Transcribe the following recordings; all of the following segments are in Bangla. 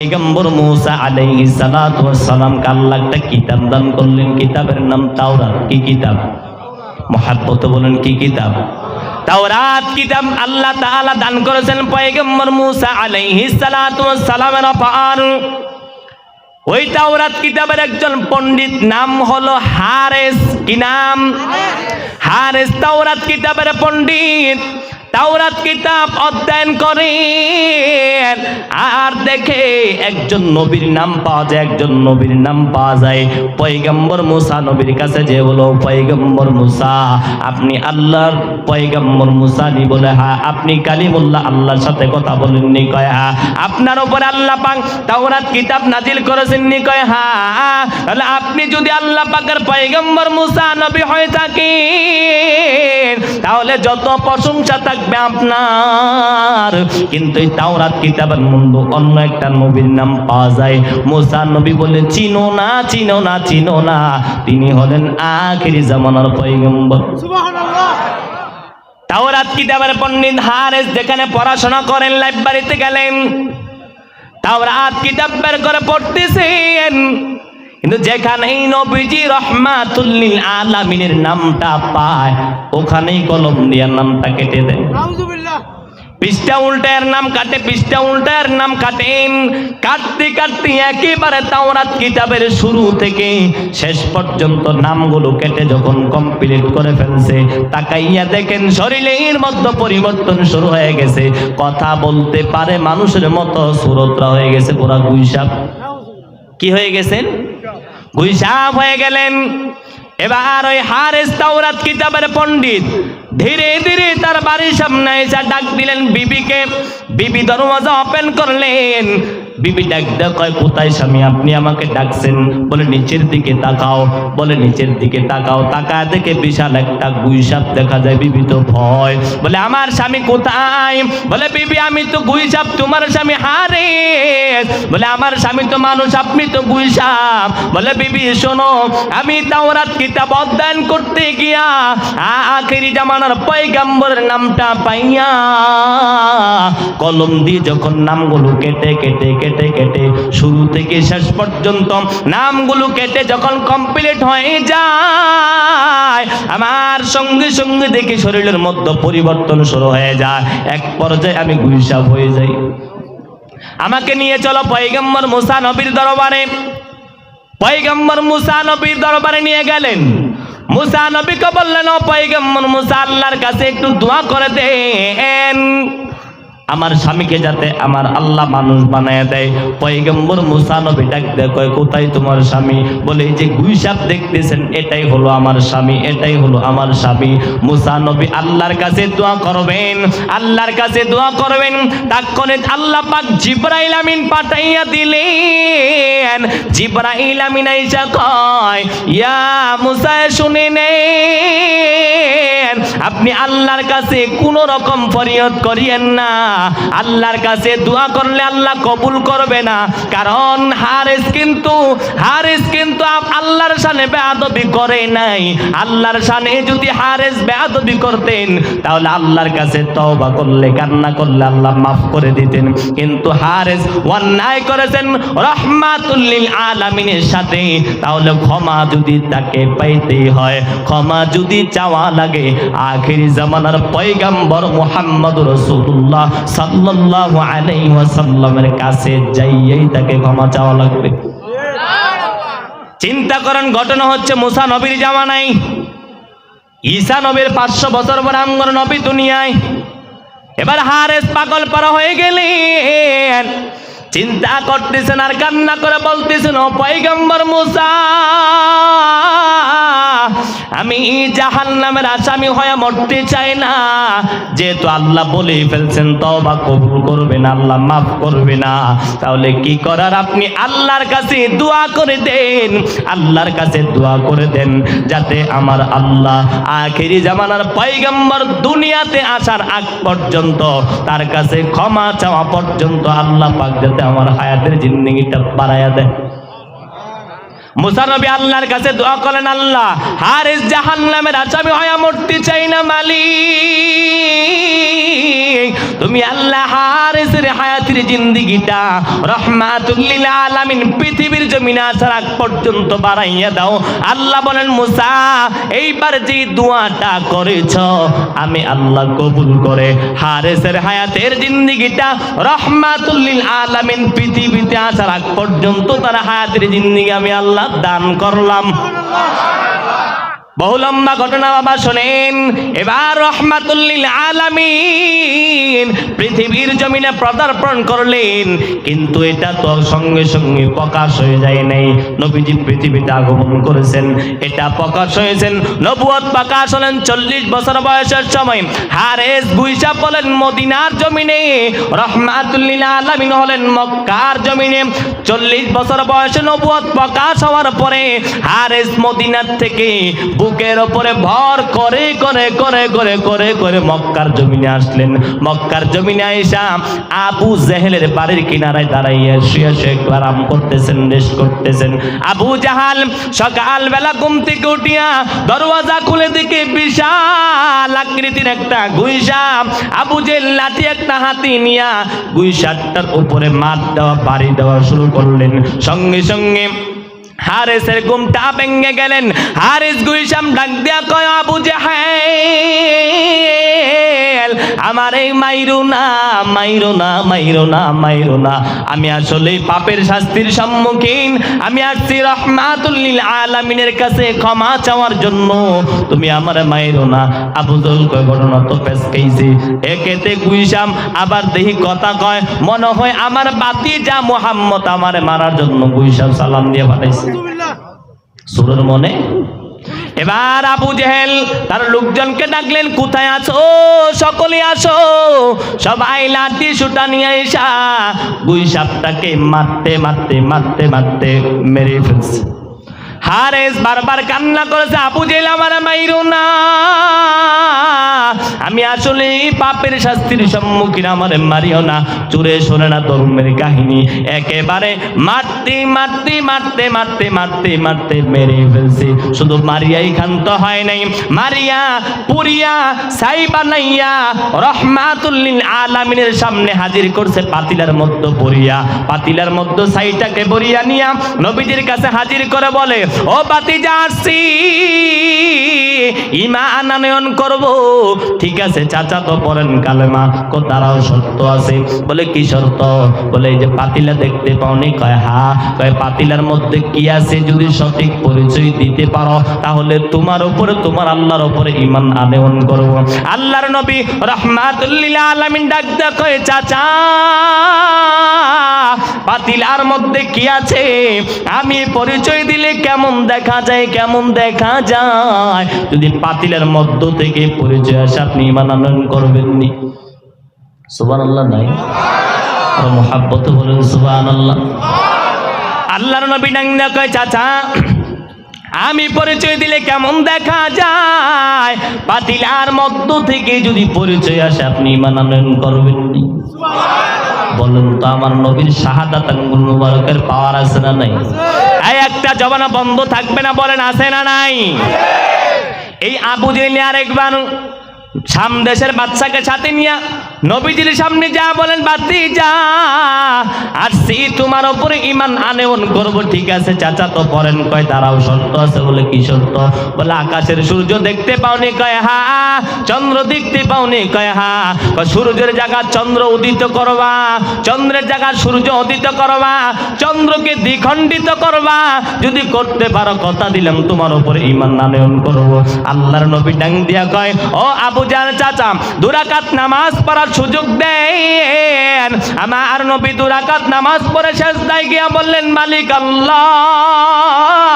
পয়গম্বর মুসা আলাইহিস সালামকে আল্লাহ একটা কিতাব দান করলেন। কিতাবের নাম তাওরাত। কি কিতাব? মহাব্বত বলেন, কি কিতাব? তাওরাত কিতাব আল্লাহ তাআলা দান করেছেন পয়গম্বর সালামের ওই তাওরাত কিতাবের একজন পণ্ডিত নাম হলো হারেস। কি নাম? হারেস তাওরাত কিতাবের পণ্ডিত। তাওরাত কিতাব অধ্যয়ন করেন। আর দেখে একজন নবীর নাম পাওয়া যায়, একজন নবীর নাম পাওয়া যায়। পয়গম্বর মুসা নবীর কাছে যে বলো, পয়গম্বর মুসা, আপনি আল্লাহর পয়গম্বর মুসা নি বলে হ্যাঁ আপনি কালিমুল্লাহ আল্লাহর সাথে কথা বলেননি কয় হ্যাঁ আপনার উপর আল্লাহ পাক তাওরাত কিতাব নাজিল করেছেন নি, কয় হ্যাঁ তাহলে আপনি যদি আল্লাহ পাকের পয়গম্বর মুসা নবী হয়ে থাকেন, তাহলে যত প্রশংসা থাকবে আপনার। কিন্তু এই তাওরাত কিতাবের মধ্যে অন্য একটা নবীর নাম পাওয়া যায়। মুসা নবী বলে চিনো না চিনো না চিনো না। তিনি হলেন আখিরি জামানার পয়গম্বর। তাওরাত কিতাবের পণ্ডিত হারেস যেখানে পড়াশোনা করেন লাইব্রেরিতে গেলেন। তাওরাত কিতাব বের করে পড়তেছেন। কিন্তু যেখানেই নবীজি রহমাতুল্লিল আলামিনের নামটা পায় ওখানেই কলম দিয়ে নামটা কেটে দেয়। পৃষ্ঠা উল্টায়ের নাম কাটে পৃষ্ঠা উল্টায়ের নাম কাটেন। কাটতে কাটতে একেবারে তাওরাত কিতাবের শুরু থেকে শেষ পর্যন্ত নামগুলো কেটে যখন কমপ্লিট করে ফেলছে তাকাইয়া দেখেন শরীরের মধ্যে পরিবর্তন শুরু হয়ে গেছে। কথা বলতে পারে মানুষের মতো সুরতরা হয়ে গেছে পুরা গুইসাপ কি হয়ে গেছেন গুইসাপ হয়ে গেলেন। এবার ওই হারেস তাওরাত কিতাবের পণ্ডিত ধীরে ধীরে তার বাড়ির সামনে এসে ডাক দিলেন, বিবিকে, বিবি দরওয়াজা ওপেন করলেন। বিবি ডাক দেয় কয়, কোথায় স্বামী? আপনি আমাকে ডাকছেন। বলে, নিচের দিকে তাকাও। বলে, নিচের দিকে তাকাও। তাকা দেখে বিশাল একটা গুইসাপ দেখা যায়, বিবি তো ভয়। বলে, আমার স্বামী কোথায়? বলে, বিবি, আমি তো গুইসাপ, তোমার স্বামী হারে বলে, আমার স্বামী তো মানুষ, আপনি তো গুইসাপ। বলে, বিবি, শোনো, আমি তাওরাত কিতাব অধ্যয়ন করতে গিয়া আখেরি জামানার পয়গাম্বরের নামটা পাইয়া, কলম দিয়ে যখন নামগুলো কেটে কেটে কেটে কেটে কেটে শুরু থেকে শেষ পর্যন্ত নামগুলো কেটে যখন কমপ্লিট হয়ে যায়, আমার সঙ্গে সঙ্গে দেখে শরীরের মধ্যে পরিবর্তন শুরু হয়ে যায়। এক পর্যায়ে আমি গুইসাপ হয়ে যাই। আমাকে নিয়ে চলো পয়গম্বর মুসা নবীর দরবারে। পয়গম্বর মুসা নবীর দরবারে নিয়ে গেলেন। মুসা নবীকে বললেন পয়গম্বর মুসা, আল্লাহর কাছে একটু দোয়া করে দেন। আমার স্বামীকে যাতে আমার আল্লাহ মানুষ বানায় দেয়। পয়গম্বর মুসা নবী ডাক দেয়, কয়, কোথায় তোমার স্বামী? বলে, এই যে গুইসাপ দেখতেছেন, এটাই হলো আমার স্বামী, এটাই হলো আমার স্বামী। মুসা নবী আল্লাহর কাছে দোয়া করবেন, আল্লাহর কাছে দোয়া করবেন। তাক্ষণে আল্লাহ পাক জিব্রাইল আমিন পাঠাইয়া দিলেন। জিব্রাইল আমিন আইসা কয়, ইয়া মুসা, শুনে নেন, আপনি আল্লাহর কাছে কোনো রকম ফরিয়ত করিয়েন না। আল্লাহর কাছে দোয়া করলে আল্লাহ কবুল করবে না। কারণ হারেস কিন্তু হারেস কিন্তু আল্লাহর সানে বেয়াদবি করে নাই। আল্লাহর সানে যদি হারেস বেয়াদবি করতেন, তাহলে আল্লাহর কাছে তওবা করলে, কান্না করলে আল্লাহ মাফ করে দিতেন। কিন্তু হারেস অন্যায় করেছেন রহমাতুল্লিল আলামিনের সাথে। তাহলে ক্ষমা যদি তাকে পাইতে হয়, ক্ষমা যদি চাওয়া লাগে। আখিরি জামানার পয়গাম্বর মুহাম্মদ রাসূলুল্লাহ সাল্লাল্লাহু আলাইহি ওয়াসাল্লামের কাছে যাইয়েই তাকে ক্ষমা চাওয়া লাগবে। চিন্তা করেন, ঘটনা হচ্ছে মুসা নবীর জামানায়। ঈসা নবীর পাঁচশো বছর পর আমগর নবী দুনিয়ায়। এবার হারেস পাগল পারা হয়ে গেলেন। চিন্তা করতেছেন আর কান্না করে বলতেছেন, ও পয়গম্বর মুসা! আমি জাহান নামের আসামি হয়ে মরতে চাই না। যেহেতু আল্লাহ বলেই ফেলছেন তবা কবুল করবেন, আল্লাহ মাফ করবে না। তাহলে কি করার? আপনি আল্লাহর কাছে দোয়া করে দেন, আল্লাহর কাছে দোয়া করে দেন, যাতে আমার আল্লাহ আখেরি জামানার পয়গম্বর দুনিয়াতে আসার আগ পর্যন্ত, তার কাছে ক্ষমা চাওয়া পর্যন্ত আল্লাহ পাক যাতে আমার হায়াতের জিন্দগিটা বাড়াইয়া দেয়। মুসা নবী আল্লাহর কাছে দোয়া করেন আল্লাহ, হারিস জাহান্নামের আসামি হয়া মূর্তি চাই না মালিক। তুমি আল্লাহ হারেসের হায়াতের জিন্দিগিটা রহমাতুল্লিল আলামিন পৃথিবীর জমিনে আগ পর্যন্ত বাড়াইয়া দাও। আল্লাহ বলেন, মুসা, এইবার যে দোয়াটা করেছ, আমি আল্লাহ কবুল করে। হারেসের হায়াতের জিন্দিগিটা রহমাতুল্লিল আলামিন পৃথিবীতে আসার আগ পর্যন্ত তার হায়াতের জিন্দিগি আমি আল্লাহ দান করলাম। বহু লম্বা ঘটনা বাবা শোনেন। এবার রহমাতুল্লিল আলামিন পৃথিবীর জমিনে পদার্পণ করলেন। কিন্তু এটা তো সঙ্গে সঙ্গে প্রকাশ হয়ে যায় নাই। নবীজি পৃথিবীতে আগমন করেছেন। এটা প্রকাশ হয়েছেন। নবুয়ত প্রকাশ হলেন চল্লিশ বছর বয়সের সময়। হারেস গুইসা বলেন মদিনার জমিনে। রহমাতুল্লিল আলামিন হলেন মক্কার জমিনে। চল্লিশ বছর বয়সে নবুয়ত প্রকাশ হওয়ার পরে হারেস মদিনার থেকে বুকের ওপরে ভর করে করে করে করে করে করে মক্কার জমিনে আসলেন। মক্কার জমিনে আইসা আবু জেহেলের বাড়ির কিনারায় দাঁড়াইয়া শুয়ে শুয়ে একটু আরাম করতেছেন রেস্ট করতেছেন। আবু জাহাল সকাল বেলা ঘুম থেকে উঠিয়া দরওয়াজা খুলে দেখে বিশাল আকৃতির একটা গুইসা আবু জেল লাঠি একটা হাতি নিয়া গুইসাটার উপরে মার দেওয়া, বাড়ি দেওয়া শুরু করলেন। সঙ্গে সঙ্গে হারেসের ঘুমটা ভেঙে গেলেন। হারেস গুইসাম ডাক দিয়া কয় আবু জাহেল আমার এই মাইরো না মাইরো না মাইরো না মাইরো না আমি আসলে পাপের শাস্তির সম্মুখীন। আমি আসছি রহমাতুল্লিল আলামিনের কাছে ক্ষমা চাওয়ার জন্য। তুমি আমার মাইরো না আবু জল কয় ঘটনা তো পেশ পেসকেইছি একেতে গুইসাম আবার দেখি কথা কয় মনে হয় আমার বাতি যা মোহাম্মদ আমারে মারার জন্য গুইসাম সালাম দিয়ে পাঠাইছে। সুরের মনে এবার আবু জেহেল তার লোকজনকে ডাকলেন, কোথায় আছো? সকলে আসো। সবাই লাঠি সুটা নিয়ে এসা গুই সাপটাকে মারতে মারতে মারতে মারতে মেরে ফেলছে। হারেস বারবার কান্না করেছে আবু জেল আমার মাইরো না। আমি আসলে পাপের শাস্তির সম্মুখীন আমার মারিও না। চুরে শোনে না ধর্মের কাহিনী। একেবারে মারতে মারতে মারতে মারতে মারতে মারতে মেরে ফেলছে। শুধু মারিয়াই ক্ষান্ত হয় নাই। মারিয়া, পুরিয়া সাই বানাইয়া রহমাতুল্লিল আলামিনের সামনে হাজির করছে পাতিলার মধ্যে পরিয়া। পাতিলার মধ্যে সাইটাকে বরিয়া নিয়া নবীজির কাছে হাজির করে বলে ও বাতি আসছি ইমা আনানয়ন করব। ঠিক আছে, চাচা তো পড়েন কালেমা। কো তারাও শর্ত আছে। বলে, কি শর্ত? বলে যে পাতিলা দেখতে পাওনি। কয়, হা। কয়, পাতিলার মধ্যে কি আছে যদি সঠিক পরিচয় দিতে পারো? তাহলে তোমার উপরে, তোমার আল্লাহর উপরে ইমান আনয়ন করব। আল্লাহর নবী রহমাতুল্লিল আলামিন ডাক কয় চাচা। পাতিলার মধ্যে কি আছে? আমি পরিচয় দিলে কেমন দেখা যায়, কেমন দেখা যায়? যদি পাতিলের মধ্য থেকে পরিচয় আসে, আপনি ইমান আনয়ন করবেননি। সুবান আল্লাহ নাই। আর মোহাব্বত বলেন সুবান আল্লাহ আল্লাহর নবী ডাঙ্গা কয়, চাচা, আমি পরিচয় দিলে কেমন দেখা যায়? পাতিলার মধ্য থেকে যদি পরিচয় আসে, আপনি ইমান আনয়ন করবেননি। বলুন তো, আমার নবীর শাহাদাত আঙ্গুল মুবারকের পাওয়ার আছে না নাই? একটা জবানা বন্ধ থাকবে না, বলেন, আছে না নাই? এই আবু জেলে আরেকবার সামদেশের বাচ্চাকে সাথে নিয়ে নবীজির সামনে যা বলেন বাতি যা। আর আসছি তোমার উপরে ইমান আনেমন করব, ঠিক আছে, চাচা তো পড়েন কয় তারাও সত্য আছে বলে কি সত্য? বলে, আকাশের সূর্য দেখতে পাওনি, কয়, হা, চন্দ্র দেখতে পাওনি, কয়, হা সূর্যের জায়গা চন্দ্র উদিত করবা, চন্দ্রের জায়গা সূর্য উদিত করবা, চন্দ্রকে দ্বিখণ্ডিত করবা, যদি করতে পারো কথা দিলাম, তোমার উপরে ইমান আনয়ন করব। আল্লাহর নবী ডাং দিয়া কয়, ও আবু জান চাচা, দুরাকাত নামাজ পড়ার সুযোগ দেন। আমার নবী দুরাকাত নামাজ পড়ে শেষ দায় গিয়া বললেন মালিক আল্লাহ।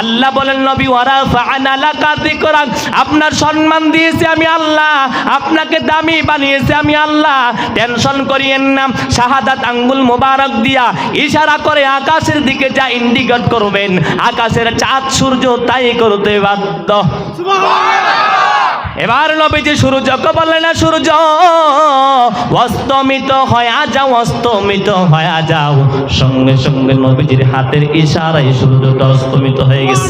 আল্লাহ বলেন নবী ওয়ারা আপনার সম্মান দিয়েছি আমি আল্লাহ। আপনাকে দামি বানিয়েছি আমি আল্লাহ। টেনশন করিয়েন না শাহাদাত আঙ্গুল মোবারক দিয়া ইশারা করে আকাশের দিকে যা ইন্ডিকেট করবেন আকাশের চাঁদ সূর্য তাই করতে বাধ্য। এবার নবীজি সূর্যকে বললেন না সূর্য অস্তমিত হয়ে যাও, অস্তমিত হয়ে যাও। সঙ্গে সঙ্গে নবীজির হাতের ইশারায় সূর্যটা অস্তমিত হয়ে গেছে।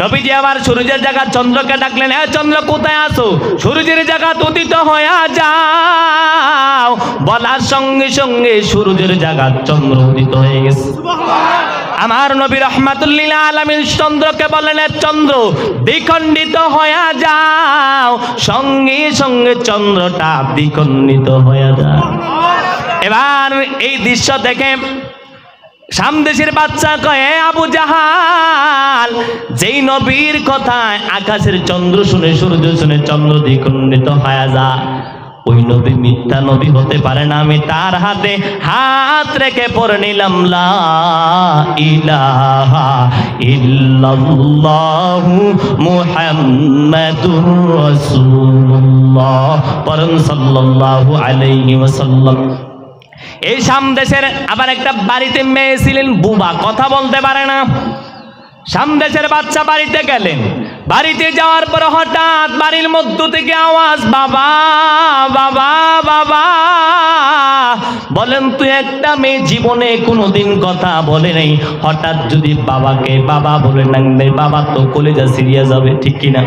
নবীজি আবার সূর্যের জায়গা চন্দ্রকে ডাকলেন এ চন্দ্র কোথায় আসো সূর্যের জায়গা উদিত হয়ে যাও। বলার সঙ্গে সঙ্গে সূর্যের জায়গা চন্দ্র উদিত হয়ে গেছে। আমার নবী রহমাতুল্লিল আলমিন চন্দ্রকে বলেন "এ চন্দ্র দ্বিখণ্ডিত হয়ে যাও। সঙ্গে সঙ্গে চন্দ্রটা দ্বিখণ্ডিত হয়ে যায়। এবার এই দৃশ্য দেখে সামদেশের বাচ্চা কয়ে আবু জাহাল, যেই নবীর কথায় আকাশের চন্দ্র শুনে, সূর্য শুনে চন্দ্র দ্বিখণ্ডিত হয়ে যায় ওই নবী মিথ্যা নবী হতে পারে না, আমি তার হাতে হাত রেখে পড়ে নিলাম, লা ইলাহা রাসূলুল্লাহ, পরম সাল্লাল্লাহু আলাইহি ওয়াসাল্লাম। এই সামদেশের আবার একটা বাড়িতে মেয়ে ছিলেন, বুবা। কথা বলতে পারে না। সামদেশের বাচ্চা বাড়িতে গেলেন। বাড়িতে যাওয়ার পর হঠাৎ বাড়ির মধ্য থেকে আওয়াজ, বাবা বাবা বাবা। বলেন, তুই একটা মেয়ে, জীবনে কোনোদিন কথা বলে নাই। হঠাৎ যদি বাবাকে বাবা বলে ডাকবে বাবা তো কলেজা সিরিয়া যাবে, ঠিক কিনা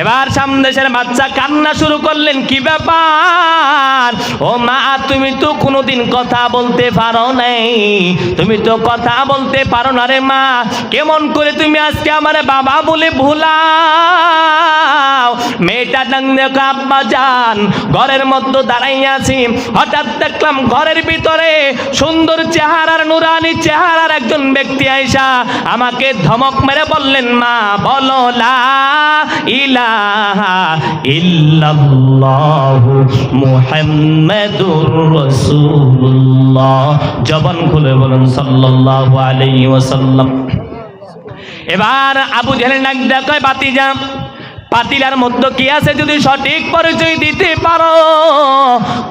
এবার সামদেশের বাচ্চা কান্না শুরু করলেন, কি ব্যাপার? ও মা, তুমি তো কোনোদিন কথা বলতে পারো নাই। তুমি তো কথা বলতে পারো না রে মা। কেমন করে তুমি আজকে আমার বাবা বলে ভুলাও মেয়েটা ডাঙ্গে আব্বা যান, ঘরের মধ্যে হঠাৎ দেখলাম ঘরের ভিতরে সুন্দর চেহারার নুরানি চেহারার একজন ব্যক্তি আইসা আমাকে ধমক মেরে বললেন, মা, বলো, লা ইলাহা ইল্লাল্লাহু মুহাম্মাদুর রাসূলুল্লাহ। জবান খুলে বলুন, সাল্লাল্লাহু আলাইহি ওয়াসাল্লাম। এবার আবু জেহেল নাক বাতি বাতিজা পাতিলার মধ্যে কি আছে যদি সঠিক পরিচয় দিতে পারো?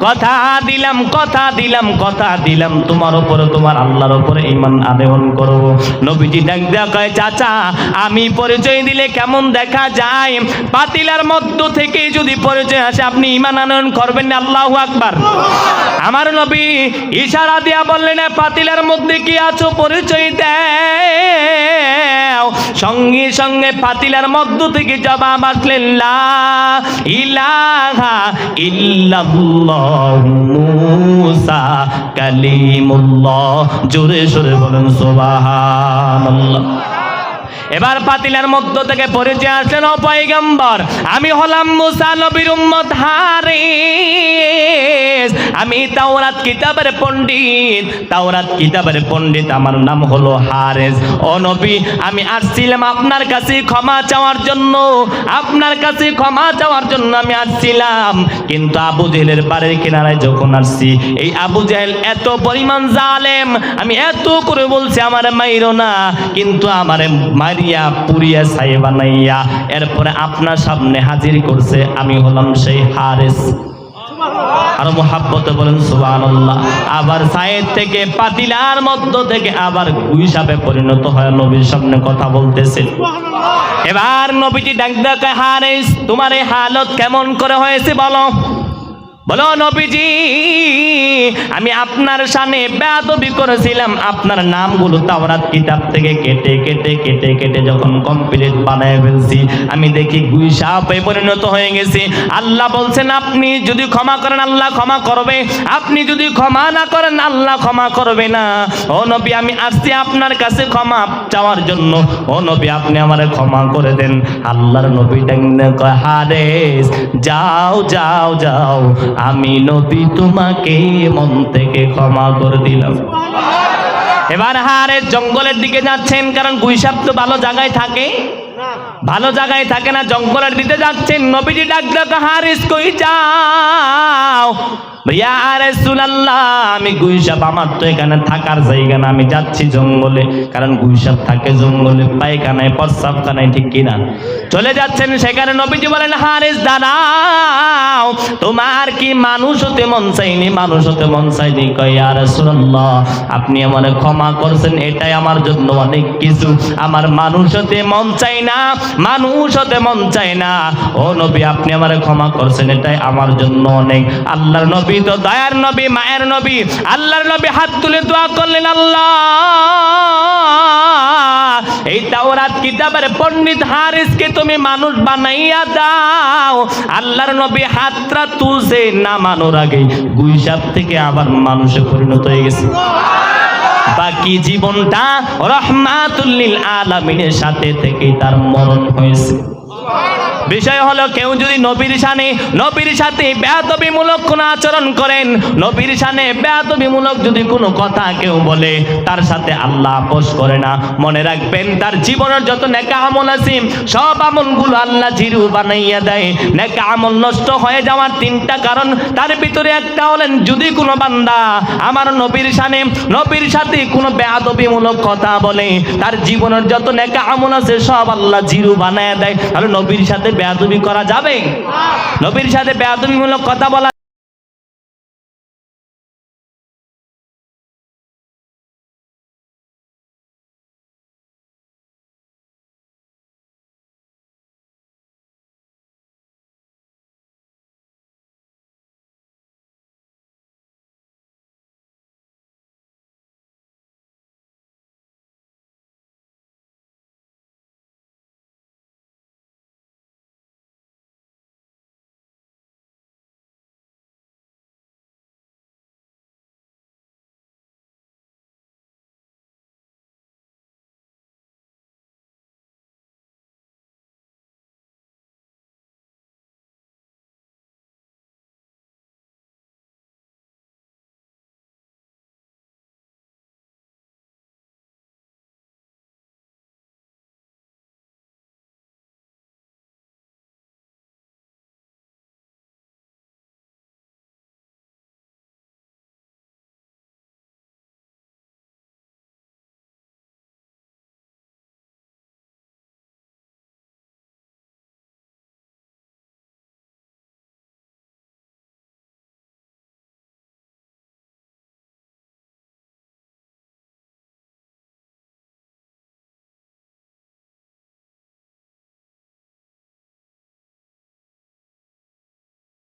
কথা দিলাম কথা দিলাম কথা দিলাম। তোমার উপরে, তোমার আল্লাহর উপরে ইমান আবেদন করো নবীজি ডাক দেখায় চাচা, আমি পরিচয় দিলে কেমন দেখা যায়? পাতিলার মধ্য থেকে যদি পরিচয় আসে, আপনি ইমান আনয়ন করবেন না? আল্লাহু আকবার। আমার নবী ইশারা দিয়া বললেন পাতিলার মধ্যে কি আছো? পরিচয় দেও। সঙ্গে সঙ্গে পাতিলার মধ্য থেকে জবাব ইলাহা জোরে সোরে বলেন সুবহানাল্লাহ। এবার পাতিলার মধ্য থেকে পরিচয় আসলেন অপয়গম্বর আমি হলাম মুসা নবীর উম্মত হারিস। আমি তাওরাত কিতাবের পণ্ডিত। তাওরাত কিতাবের পণ্ডিত আমার নাম হলো হারেস। ও নবী, আমি আসছিলাম আপনার কাছে ক্ষমা চাওয়ার জন্য। আপনার কাছে ক্ষমা চাওয়ার জন্য আমি আসছিলাম। কিন্তু আবু জেহেলের বাড়ির কিনারায় যখন আসছি, এই আবু জেহেল এত পরিমাণ জালেম। আমি এত করে বলছি, আমার মাইরো না। কিন্তু আমার মারিয়া পুরিয়া ছাই বানাইয়া এরপরে আপনার সামনে হাজির করছে আমি হলাম সেই হারেস। আর মোহাব্বতে বলেন সুবহানাল্লাহ। আবার সাইড থেকে পাতিলার মধ্য থেকে আবার গুইসাবে পরিণত হয় নবীর সামনে কথা বলতেছে। এবার নবীজি ডাক ডাকে হারেস তোমার এই হালত কেমন করে হয়েছে বলো? বলো, নবীজি, আমি আপনার সামনে বেয়াদবি করেছিলাম। আপনার নামগুলো তাওরাত কিতাব থেকে কেটে কেটে কেটে কেটে যখন কমপ্লিট বানায় ফেলছি, আমি দেখি গুই সাপে পরিণত হয়ে গেছি। আল্লাহ বলছেন, আপনি যদি ক্ষমা করেন, আল্লাহ ক্ষমা করবে। আপনি যদি ক্ষমা না করেন, আল্লাহ ক্ষমা করবে না। ও নবী, আমি আসছি আপনার কাছে ক্ষমা চাওয়ার জন্য। ও নবী, আপনি আমারে ক্ষমা করে দেন। আল্লাহর নবী ডাকলে কয়, হারেস, যাও যাও যাও। আমি নবী, তোমাকে মন থেকে ক্ষমা করে দিলাম। এবার হারে জঙ্গলের দিকে যাচ্ছেন, কারণ গুইসাপ তো ভালো জায়গায় থাকে। ভালো জায়গায় থাকে না, জঙ্গলের দিকে যাচ্ছেন। নবীজি ডাক ডাক, হারিস কই যাও? ইয়া রাসূলুল্লাহ, আমি গুইসাপ আমার তো এখানে থাকার জায়গা না, আমি যাচ্ছি জঙ্গলে। কারণ গুইসাপ থাকে জঙ্গলে, পায়খানায় ঠিক কিনা চলে যাচ্ছেন সেখানে, নবীজি বলেন, হারিস, দাঁড়াও, তোমার কি মানুষ হতে মন চাইনি? মানুষ হতে মন চাইনি। আপনি আমারে ক্ষমা করছেন, এটাই আমার জন্য অনেক কিছু। আমার মানুষ হতে মন চাই না, মানুষ হতে মন চাই না। ও নবী, আপনি আমারে ক্ষমা করছেন, এটাই আমার জন্য অনেক। আল্লাহর নবী তো দয়ার নবী, মায়ের নবী, আল্লাহর নবী হাত তুলে দোয়া করলেন আল্লাহ। এই তাওরাত কিতাবের পণ্ডিত হারিসকে তুমি মানুষ বানাইয়া দাও। আল্লাহর নবী হাতরা তুলছে নামানোর আগে। গুইসাপ থেকে আবার মানুষে পরিণত হয়ে গেছে। বাকি জীবনটা রহমাতুল্লিল আলামিনের সাথে থেকে তার মরণ হয়েছে। বিষয় হলো কেউ যদি নবীর শানে, নবীর সাথে বেয়াদবিমূলক কোনো আচরণ করেন, নবীর শানে বেয়াদবিমূলক যদি কোনো কথা কেউ বলে, তার সাথে আল্লাহ আপোষ করে না। মনে রাখবেন, তার জীবনের যত নেকা আমল আছে, সব আমলগুলো আল্লাহ জিরু বানাইয়া দেয়। নেকা আমল নষ্ট হয়ে যাওয়ার তিনটা কারণ, তার ভিতরে একটা হলেন, যদি কোনো বান্দা আমার নবীর শানে, নবীর সাথে কোনো বেয়াদবিমূলক কথা বলে, তার জীবনের যত নেকা আমল আছে, সব আল্লাহ জিরু বানায় দেয়। তাহলে নবীর সাথে বেয়াদবি করা যাবে? নবীর সাথে বেয়াদবিমূলক কথা বলা